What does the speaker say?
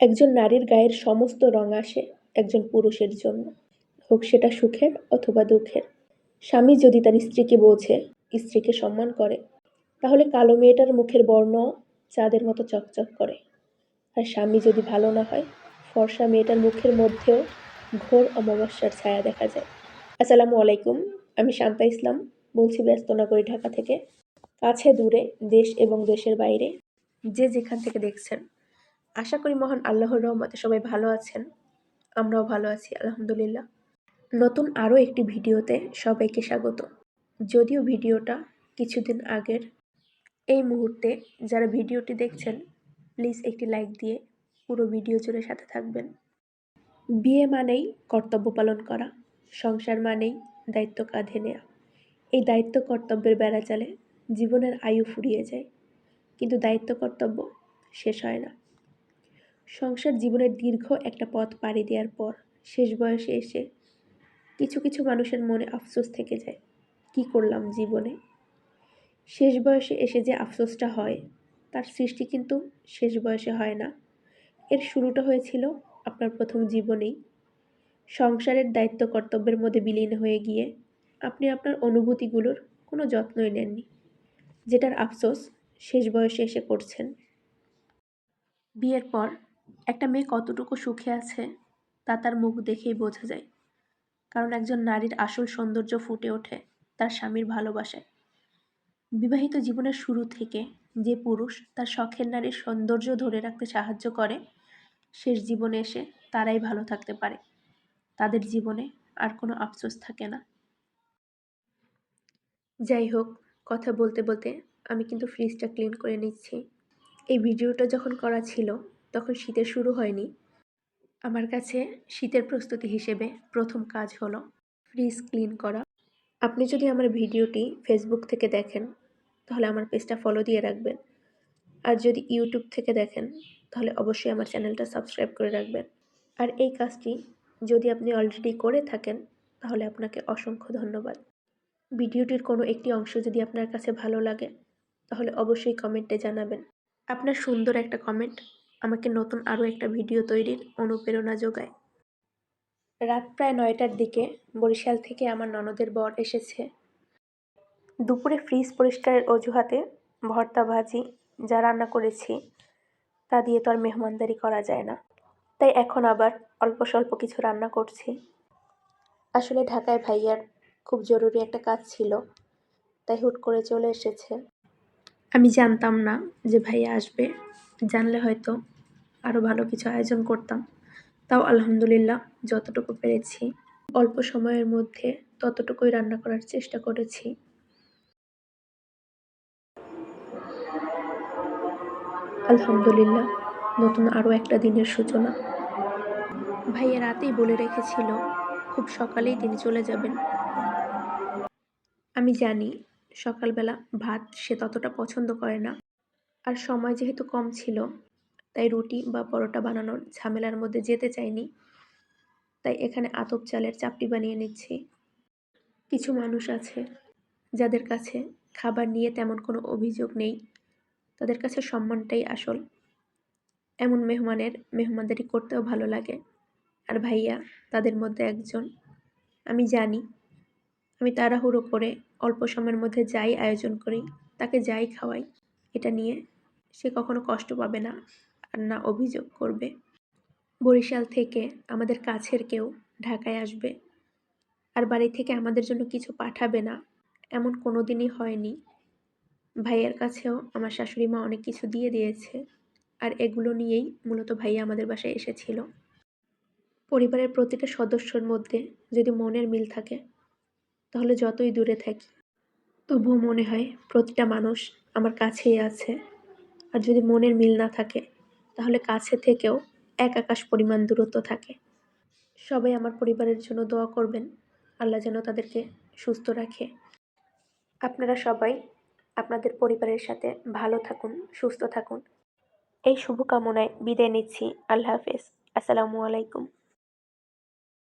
একজন নারীর গায়ের সমস্ত রং আসে একজন পুরুষের জন্য। হোক সেটা সুখের অথবা দুঃখের। স্বামী যদি তার স্ত্রীকে বোঝে, স্ত্রীকে সম্মান করে, তাহলে কালো মেয়েটার মুখের বর্ণ চাঁদের মতো চকচক করে। আর স্বামী যদি ভালো না হয়, ফর্সা মেয়েটার মুখের মধ্যেও ঘোর অমাবস্যার ছায়া দেখা যায়। আসসালামু আলাইকুম, আমি শান্তা ইসলাম, বলছি ব্যস্ত নগরী ঢাকা থেকে। কাছে দূরে দেশ এবং দেশের বাইরে, যে যেখান থেকে দেখছেন। আশা করি মহান আল্লাহর রহমতে সবাই ভালো আছেন। আমরাও ভালো আছি, আলহামদুলিল্লাহ। নতুন আরও একটি ভিডিওতে সবাইকে স্বাগত। যদিও ভিডিওটা কিছুদিন আগের, এই মুহূর্তে যারা ভিডিওটি দেখছেন, প্লিজ একটি লাইক দিয়ে পুরো ভিডিও জুড়ে সাথে থাকবেন। বিয়ে মানেই কর্তব্য পালন করা, সংসার মানেই দায়িত্ব কাঁধে নেওয়া এই দায়িত্ব কর্তব্যের বেড়া চালে জীবনের আয়ু ফুরিয়ে যায়, কিন্তু দায়িত্ব কর্তব্য শেষ হয় না। সংসার জীবনের দীর্ঘ একটা পথ পাড়ি দেওয়ার পর শেষ বয়সে এসে কিছু কিছু মানুষের মনে আফসোস থেকে যায়, কি করলাম জীবনে? শেষ বয়সে এসে যে আফসোসটা হয়, তার সৃষ্টি কিন্তু শেষ বয়সে হয় না। এর শুরুটা হয়েছিল আপনার প্রথম জীবনেই। সংসারের দায়িত্ব কর্তব্যের মধ্যে বিলীন হয়ে গিয়ে আপনি আপনার অনুভূতিগুলোর কোনো যত্নই নেননি, যেটার আফসোস শেষ বয়সে এসে করছেন। বিয়ের পর একটা মেয়ে কতটুকু সুখে আছে, তা তার মুখ দেখেই বোঝা যায়। কারণ একজন নারীর আসল সৌন্দর্য ফুটে ওঠে তার স্বামীর ভালোবাসায়। বিবাহিত জীবনের শুরু থেকে যে পুরুষ তার শখের নারীর সৌন্দর্য ধরে রাখতে সাহায্য করে, শেষ জীবনে এসে তারাই ভালো থাকতে পারে। তাদের জীবনে আর কোনো আফসোস থাকে না। যাই হোক, কথা বলতে বলতে আমি কিন্তু ফ্রিজটা ক্লিন করে নিচ্ছি। এই ভিডিওটা যখন করা ছিল তখন শীতের শুরু হয়নি। আমার কাছে শীতের প্রস্তুতি হিসেবে প্রথম কাজ হলো ফ্রিজ ক্লিন করা। আপনি যদি আমার ভিডিওটি ফেসবুক থেকে দেখেন, তাহলে আমার পেজটা ফলো দিয়ে রাখবেন। আর যদি ইউটিউব থেকে দেখেন, তাহলে অবশ্যই আমার চ্যানেলটা সাবস্ক্রাইব করে রাখবেন। আর এই কাজটি যদি আপনি অলরেডি করে থাকেন, তাহলে আপনাকে অসংখ্য ধন্যবাদ। ভিডিওটির কোনো একটি অংশ যদি আপনার কাছে ভালো লাগে, তাহলে অবশ্যই কমেন্টে জানাবেন। আপনার সুন্দর একটা কমেন্ট আমাকে নতুন আরও একটা ভিডিও তৈরির অনুপ্রেরণা যোগায়। রাত প্রায় নয়টার দিকে বরিশাল থেকে আমার ননদের বর এসেছে। দুপুরে ফ্রিজ পরিষ্কারের অজুহাতে ভর্তা ভাজি যা রান্না করেছি, তা দিয়ে তো আর মেহমানদারি করা যায় না। তাই এখন আবার অল্প স্বল্প কিছু রান্না করছি। আসলে ঢাকায় ভাইয়ার খুব জরুরি একটা কাজ ছিল, তাই হুট করে চলে এসেছে। আমি জানতাম না যে ভাইয়া আসবে। জানলে হয়তো আরও ভালো কিছু আয়োজন করতাম। তাও আলহামদুলিল্লাহ যতটুকু পেরেছি। অল্প সময়ের মধ্যে ততটুকুই রান্না করার চেষ্টা করেছি। আলহামদুলিল্লাহ নতুন আরও একটা দিনের সূচনা। ভাইয়া রাতেই বলে রেখেছিল, খুব সকালেই তিনি চলে যাবেন। আমি জানি সকালবেলা ভাত সে ততটা পছন্দ করে না। আর সময় যেহেতু কম ছিল তাই রুটি বা পরোটা বানানোর ঝামেলার মধ্যে যেতে চাইনি। তাই এখানে আতপ চালের চাপটি বানিয়ে নিচ্ছি। কিছু মানুষ আছে যাদের কাছে খাবার নিয়ে তেমন কোনো অভিযোগ নেই। তাদের কাছে সম্মানটাই আসল। এমন মেহমানের মেহমানদারি করতেও ভালো লাগে। আর ভাইয়া তাদের মধ্যে একজন। আমি জানি। আমি তাড়াহুড়ো করে অল্প সময়ের মধ্যে যাই আয়োজন করি, তাকে যাই খাওয়াই। এটা নিয়ে সে কখনো কষ্ট পাবে না। আর না অভিযোগ করবে। বরিশাল থেকে আমাদের কাছের কেউ ঢাকায় আসবে। আর বাড়ি থেকে আমাদের জন্য কিছু পাঠাবে না। এমন কোনো দিনই হয়নি। ভাইয়ের কাছেও আমার শাশুড়ি মা অনেক কিছু দিয়ে দিয়েছে। আর এগুলো নিয়েই মূলত ভাইয়া আমাদের বাসায় এসেছিল। পরিবারের প্রতিটা সদস্যর মধ্যে যদি মনের মিল থাকে, তাহলে যতই দূরে থাকি, তবুও মনে হয় প্রতিটা মানুষ আমার কাছেই আছে। আর যদি মনের মিল না থাকে তাহলে কাছে থেকেও এক আকাশ পরিমাণ দূরত্ব থাকে। সবাই আমার পরিবারের জন্য দোয়া করবেন। আল্লাহ যেন তাদেরকে সুস্থ রাখে। আপনারা সবাই আপনাদের পরিবারের সাথে ভালো থাকুন, সুস্থ থাকুন। এই শুভকামনায় বিদায় নিচ্ছি। আল্লাহ হাফেজ। আসসালামু আলাইকুম।